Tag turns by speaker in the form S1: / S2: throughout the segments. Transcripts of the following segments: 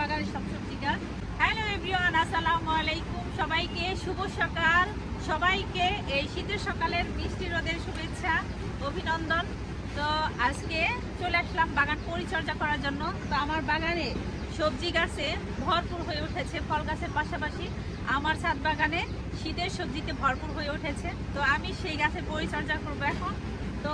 S1: বাগানের সব গাছ হ্যালো এভরিওয়ান আসসালামু আলাইকুম। সবাইকে শুভ সকাল। সবাইকে এই শীতের সকালের মিষ্টি রোদের শুভেচ্ছা, অভিনন্দন। তো আজকে চলে আসলাম বাগান পরিচর্যা করার জন্য। তো আমার বাগানে সবজি গাছে ভরপুর হয়ে উঠেছে, ফল গাছের পাশাপাশি আমার ছাদ বাগানে শীতের সবজিতে ভরপুর হয়ে উঠেছে। তো আমি সেই গাছের পরিচর্যা করব এখন। তো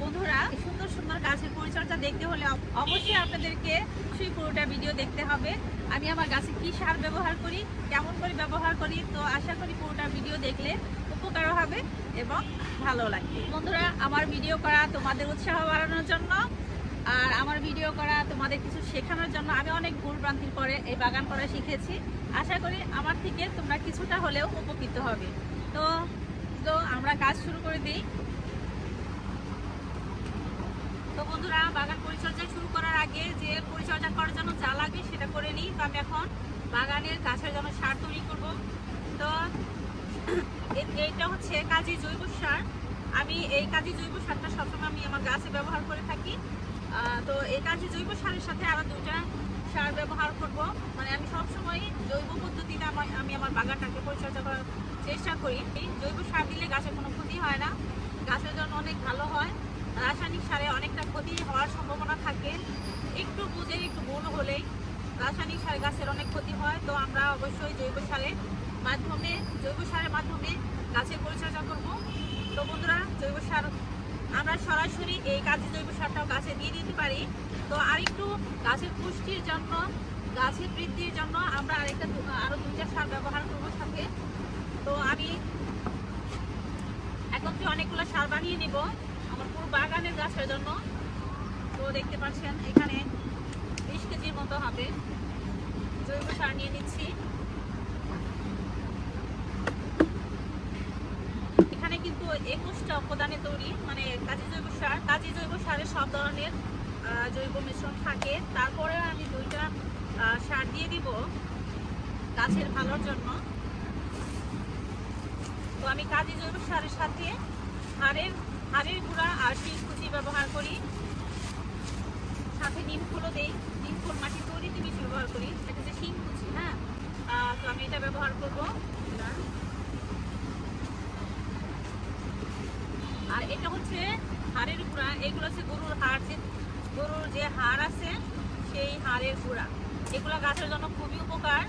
S1: বন্ধুরা, সুন্দর সুন্দর গাছের পরিচর্যা দেখতে হলে অবশ্যই আপনাদেরকে সেই পুরোটা ভিডিও দেখতে হবে। আমি আমার গাছে কি সার ব্যবহার করি, কেমন করে ব্যবহার করি, তো আশা করি পুরোটা ভিডিও দেখলে উপকার হবে এবং ভালো লাগবে। বন্ধুরা, আমার ভিডিও করা তোমাদের উৎসাহ বাড়ানোর জন্য, আর আমার ভিডিও করা তোমাদের কিছু শেখানোর জন্য আমি অনেক ভুল ভ্রান্তির পরে এই বাগান করা শিখেছি। আশা করি আমার থেকে তোমরা কিছুটা হলেও উপকৃত হবে। তো তো আমরা কাজ শুরু করে দিই। তো বন্ধুরা, বাগান পরিচর্যা শুরু করার আগে যে পরিচর্যা করার জন্য যা লাগে সেটা করে নিই। তো আমি এখন বাগানের গাছের জন্য সার তৈরি করব। তো এইটা হচ্ছে কাজী জৈব সার। আমি এই কাজী জৈব সারটা সবসময় আমি আমার গাছে ব্যবহার করে থাকি। তো এই কাজী জৈব সারের সাথে আরও দুটা সার ব্যবহার করব। মানে আমি সবসময় জৈব পদ্ধতিতে আমি আমার বাগানটাকে পরিচর্যা করার চেষ্টা করি। জৈব সার দিলে গাছের কোনো ক্ষতি হয় না। গাছের জন্য অনেক ভালো হয়। রাসায়নিক সারে অনেকটা ক্ষতি হওয়ার সম্ভাবনা থাকে। একটু বুঝে, একটু ভুল হলেই রাসায়নিক সারে গাছের অনেক ক্ষতি হয়। তো আমরা অবশ্যই জৈব সারের মাধ্যমে, জৈব সারের মাধ্যমে গাছের পরিচর্যা করব। তো বন্ধুরা, জৈব সার, আমরা সরাসরি এই কাজে জৈব সারটাও গাছে দিয়ে দিতে পারি। তো আরেকটু গাছের পুষ্টির জন্য, গাছের বৃদ্ধির জন্য আমরা আরেকটা দু- আরও দুইটা সার ব্যবহার করব সাথে। তো আমি একত্রে অনেকগুলো সার বানিয়ে নিব। আমার পুরো বাগানের গাছের জন্য তো দেখতে পাচ্ছেন, এখানে বিশ কেজির মতো হবে। জৈব সার নিয়ে নিচ্ছি। এখানে কিন্তু একুশটা উপাদানে তৈরি মানে কাজী জৈব সার। কাজী জৈব সারে সব ধরনের জৈব মিশ্রণ থাকে। তারপরে আমি দুইটা সার দিয়ে দিব গাছের ভালোর জন্য। তো আমি কাজী জৈব সারের সাথে হাড়ের হাড়ের গুঁড়া আর শিল কুচি ব্যবহার করি। সাথে নিম ফুলও দেই। নিম ফুল মাটি তৈরিতে বেশি ব্যবহার করি। এটা হচ্ছে শিং কুচি হ্যাঁ? তো আমি এটা ব্যবহার করব। আর এটা হচ্ছে হাড়ের গুঁড়া। এগুলো হচ্ছে গরুর হাড় যে, গরুর যে হাড় আছে, সেই হাড়ের গুঁড়া। এগুলো গাছের জন্য খুবই উপকার।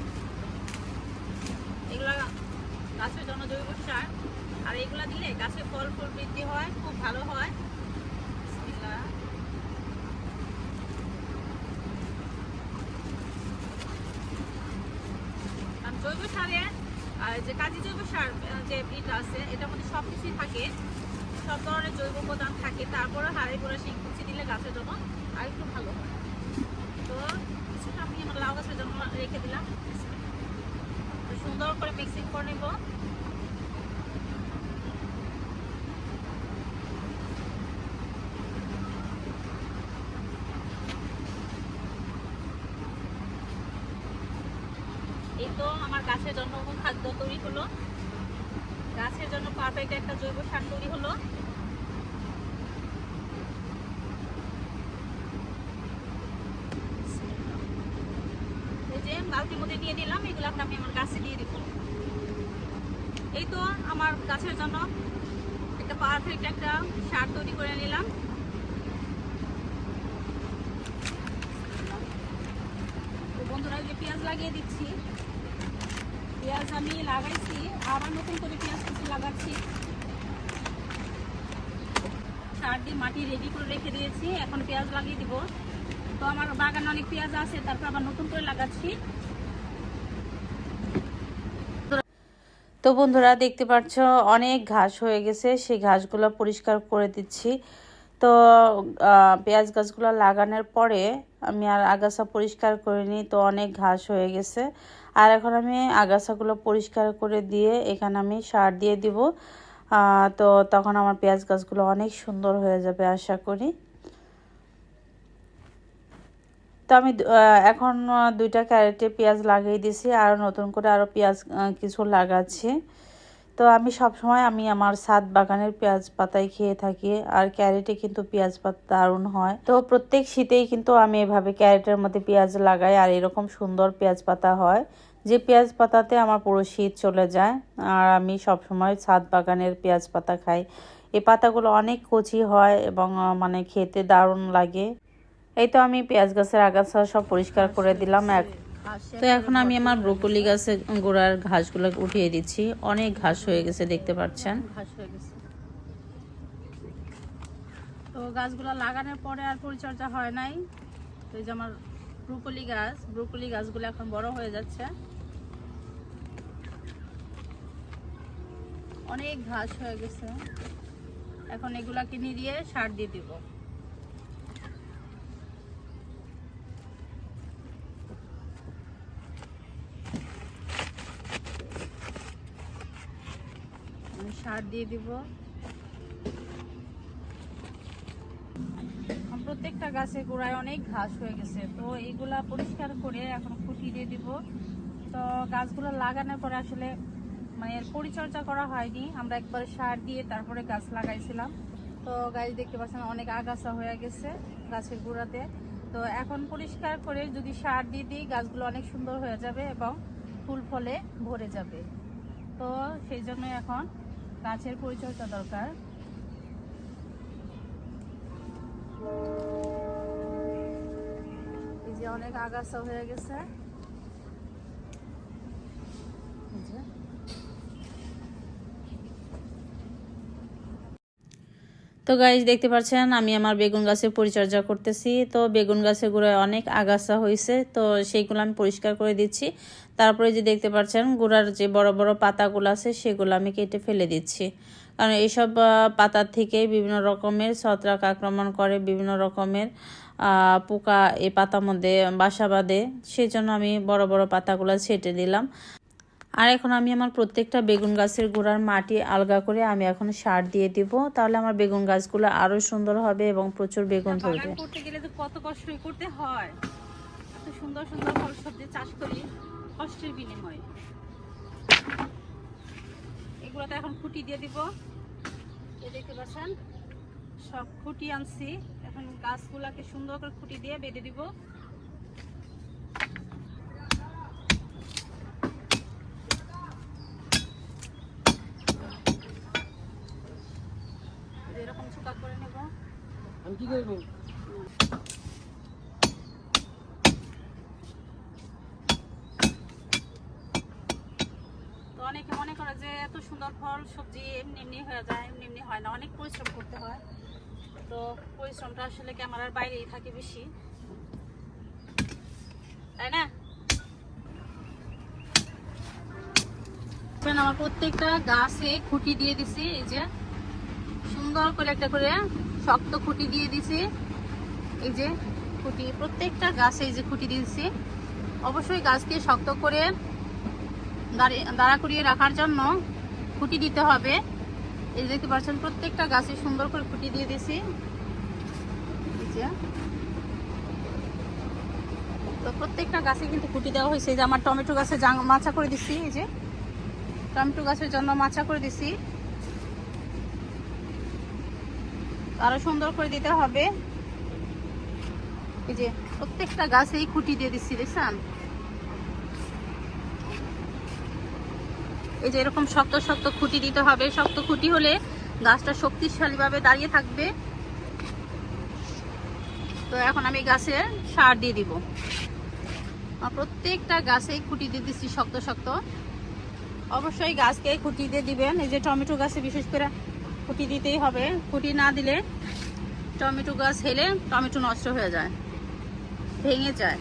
S1: এগুলো গাছের জন্য জৈব সার। আর এগুলা দিলে গাছে ফল ফুল বৃদ্ধি হয়, খুব ভালো হয়। জৈব সারে যে কাজী জৈব সার যে এটা আছে, এটার মধ্যে সব কিছুই থাকে। সব ধরনের জৈব উপাদান থাকে তারপরে হাড়ে করে শিং কুচি দিলে গাছের জন্য আর একটু ভালো তো কিছুটা আমি আমার লাউ গাছের জন্য রেখে দিলাম। সুন্দর করে মিক্সিং করে নেব। তো আমার গাছের জন্য খাদ্য তৈরি হলো। গাছের জন্য পারফেক্ট একটা জৈব সার তৈরি হলো। মধ্যে এখন আমি আমার গাছে দিয়ে দিব। এই তো আমার গাছের জন্য একটা পারফেক্ট একটা সার তৈরি করে নিলাম। বন্ধুরা যে পেঁয়াজ লাগিয়ে দিচ্ছি। পেঁয়াজ আমি লাগাইছি, আবার নতুন করে পেঁয়াজ কিছু লাগাচ্ছি। সার দিয়ে মাটি রেডি করে রেখে দিয়েছি, এখন পেঁয়াজ লাগিয়ে দিব। তো আমার বাগানে অনেক পেঁয়াজ আছে, তারপর আবার নতুন করে লাগাচ্ছি।
S2: তো বন্ধুরা, দেখতে পাচ্ছ, অনেক ঘাস হয়ে গেছে, সেই ঘাসগুলো পরিষ্কার করে দিচ্ছি। তো পেঁয়াজ গাছগুলো লাগানোর পরে আমি আর আগাছা পরিষ্কার করিনি, তো অনেক ঘাস হয়ে গেছে। আর এখন আমি আগাছাগুলো পরিষ্কার করে দিয়ে এখানে আমি সার দিয়ে দিব। তো তখন আমার পেঁয়াজ গাছগুলো অনেক সুন্দর হয়ে যাবে আশা করি। তো আমি এখন দুইটা ক্যারেটে পেঁয়াজ লাগিয়ে দিছি আর নতুন করে আরও পেঁয়াজ কিছু লাগাচ্ছি। তো আমি সব সময় আমি আমার সাত বাগানের পেঁয়াজ পাতায় খেয়ে থাকি, আর ক্যারেটে কিন্তু পেঁয়াজ পাতা দারুণ হয়। তো প্রত্যেক শীতেই কিন্তু আমি এভাবে ক্যারেটের মধ্যে পেঁয়াজ লাগাই, আর এরকম সুন্দর পেঁয়াজ পাতা হয়, যে পেঁয়াজ পাতাতে আমার পুরো শীত চলে যায়, আর আমি সব সময় ছাদ বাগানের পেঁয়াজ পাতা খাই। এই পাতাগুলো অনেক কচি হয় এবং মানে খেতে দারুণ লাগে। এই তো আমি পেঁয়াজ গাছের আগাছা সব পরিষ্কার করে দিলাম, এক তো এখন আমি আমার ব্রোকলি গাছের গোড়ার ঘাসগুলো উঠিয়ে দিচ্ছি। অনেক ঘাস হয়ে গেছে, দেখতে পাচ্ছেন।
S1: ঘাস হয়ে গেছে। তো গাছগুলো লাগানোর পরে আর পরিচর্যা হয় নাই। তো এই যে আমার ব্রুকলি গাছ, ব্রুকলি গাছগুলো এখন বড় হয়ে যাচ্ছে। অনেক ঘাস হয়ে গেছে। এখন এগুলাকে নিয়ে সার দিয়ে দিব। আমি সার দিয়ে দিব। প্রত্যেকটা গাছের গোড়ায় অনেক ঘাস হয়ে গেছে, তো এইগুলা পরিষ্কার করে এখন খুঁটি দিয়ে দিব। তো গাছগুলো লাগানোর পরে আসলে মানে পরিচর্যা করা হয়নি, আমরা একবার সার দিয়ে তারপরে গাছ লাগাইছিলাম। তো গাছ দেখতে পাচ্ছেন অনেক আগাছা হয়ে গেছে গাছের গোড়াতে। তো এখন পরিষ্কার করে যদি সার দিয়ে দিই, গাছগুলো অনেক সুন্দর হয়ে যাবে এবং ফুল ফলে ভরে যাবে। তো সেই জন্য এখন গাছের পরিচর্যা দরকার। অনেক আগাছা হয়ে গেছে এই যে।
S2: তো গাইজ দেখতে পাচ্ছেন, আমি আমার বেগুন গাছের পরিচর্যা করতেছি। তো বেগুন গাছের গোড়ায় অনেক আগাছা হয়েছে, তো সেইগুলো আমি পরিষ্কার করে দিচ্ছি। তারপরে যে দেখতে পাচ্ছেন, গোড়ার যে বড় বড় পাতাগুলো আছে, সেগুলো আমি কেটে ফেলে দিচ্ছি। কারণ এইসব পাতার থেকে বিভিন্ন রকমের ছত্রাক আক্রমণ করে, বিভিন্ন রকমের পোকা এই পাতার মধ্যে বাসা বাঁধে। সেই জন্য আমি বড় বড় পাতাগুলো ছেটে দিলাম। আর এখন আমি আমার প্রত্যেকটা বেগুন গাছের গোড়ার মাটি আলগা করে আমি এখন সার দিয়ে দিব। তাহলে আমার বেগুন গাছগুলো আরও সুন্দর হবে এবং প্রচুর বেগুন ধরবে।
S1: করতে গেলে তো কত কষ্ট করতে হয়। এত সুন্দর সুন্দর ফল সবজি চাষ করি কষ্টের বিনিময়ে। এগুলোতে এখন খুঁটি দিয়ে দিব। দেখতে পাচ্ছেন? সব খুঁটি আনছি। এখন গাছগুলাকে সুন্দর করে খুঁটি দিয়ে বেঁধে দিব এরকম চুকা করে নেব তো অনেকে মনে করে যে এত সুন্দর ফল, সবজি এমনি এমনি হয়ে যায়, এমনি এমনি হয় না, অনেক পরিশ্রম করতে হয়। তো পরিশ্রমটা আসলে ক্যামেরার বাইরেই থাকে বেশি। তাই না? আমার প্রত্যেকটা গাছে খুঁটি দিয়ে দিছি, এই যে। সুন্দর করে একটা করে শক্ত খুঁটি দিয়ে দিছি এই যে খুঁটি, প্রত্যেকটা গাছে এই যে খুঁটি দিয়েছি। অবশ্যই গাছকে শক্ত করে দাঁড়িয়ে দাঁড়া করিয়ে রাখার জন্য খুঁটি দিতে হবে। এই দেখতে পাচ্ছেন, প্রত্যেকটা গাছে সুন্দর করে খুঁটি দিয়ে যে। তো প্রত্যেকটা গাছে কিন্তু খুঁটি দেওয়া হয়েছে। যে আমার টমেটো গাছে মাছা করে দিছি এই যে। টমেটো গাছের জন্য মাছা করে দিছি আরও সুন্দর করে দিতে হবে। এই যে প্রত্যেকটা গাছেই খুঁটি দিয়ে দিচ্ছি, দেখছেন? এই যে এরকম শক্ত শক্ত খুঁটি দিতে হবে। শক্ত খুঁটি হলে গাছটা শক্তিশালীভাবে দাঁড়িয়ে থাকবে। তো এখন আমি গাছে সার দিয়ে দিব। প্রত্যেকটা গাছেই খুঁটি দিয়ে দিচ্ছি শক্ত শক্ত। অবশ্যই গাছকে খুঁটি দিয়ে দিবেন। এই যে টমেটো গাছে বিশেষ করে খুঁটি দিতেই হবে। খুঁটি না দিলে টমেটো গাছ হেলে টমেটো নষ্ট হয়ে যায় ভেঙে যায়।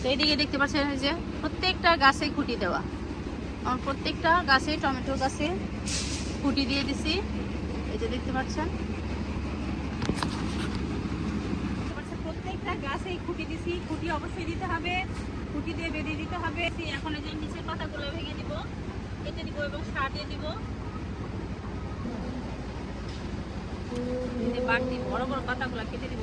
S1: তো এইদিকে দেখতে পাচ্ছেন যে প্রত্যেকটা গাছে খুঁটি দেওয়া। আমার প্রত্যেকটা গাছে টমেটো গাছে খুঁটি দিয়ে দিছি। এই যে দেখতে পাচ্ছেন, প্রত্যেকটা গাছে খুঁটি দিছি। খুঁটি অবশ্যই দিতে হবে। খুঁটি দিয়ে বেঁধে দিতে হবে। এখন এই যে নিচের পাতাগুলো ভেঙে দিব, কেটে দিব এবং সার দিয়ে দিব। বাড়তি বড় বড় পাতাগুলো কেটে দিব।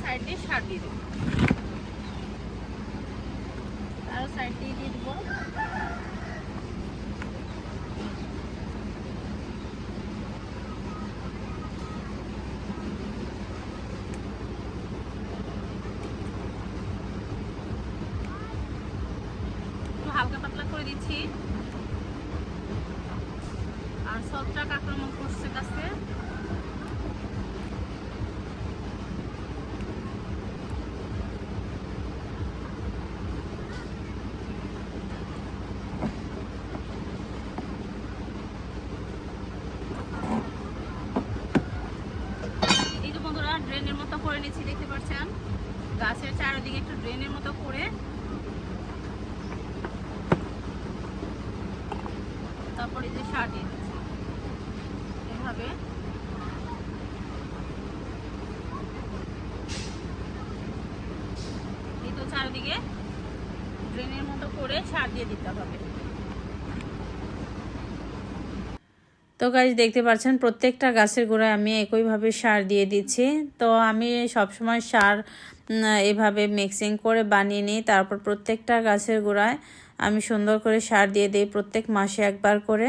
S1: সাইডে সার দিয়ে দেবো। আরও সাইড দিয়ে দিয়ে হালকা পাতলা করে দিচ্ছি। আর ছত্রাক আক্রমণ করছে কাছে এই যে বন্ধুরা ড্রেনের মতো করে নিচ্ছি দেখতে পাচ্ছেন গাছের চারিদিকে একটু ড্রেনের মতো করে তারপরে এই যে সার দিয়ে দিচ্ছি এভাবে চারিদিকে ড্রেনের মতো করে সার দিয়ে দিতে হবে।
S2: তো গাছ দেখতে পাচ্ছেন প্রত্যেকটা গাছের গোড়ায় আমি একইভাবে সার দিয়ে দিচ্ছি। তো আমি সবসময় সার এভাবে মিক্সিং করে বানিয়ে নিই। তারপর প্রত্যেকটা গাছের গোড়ায় আমি সুন্দর করে সার দিয়ে দিই প্রত্যেক মাসে একবার করে।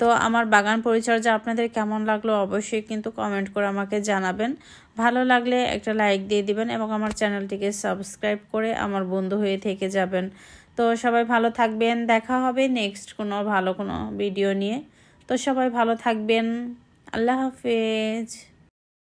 S2: তো আমার বাগান পরিচর্যা আপনাদের কেমন লাগল অবশ্যই কিন্তু কমেন্ট করে আমাকে জানাবেন। ভালো লাগলে একটা লাইক দিয়ে দিবেন এবং আমার চ্যানেলটিকে সাবস্ক্রাইব করে আমার বন্ধু হয়ে থেকে যাবেন। তো সবাই ভালো থাকবেন, দেখা হবে নেক্সট কোনো ভালো কোনো ভিডিও নিয়ে। তো সবাই ভালো থাকবেন, আল্লাহ হাফেজ।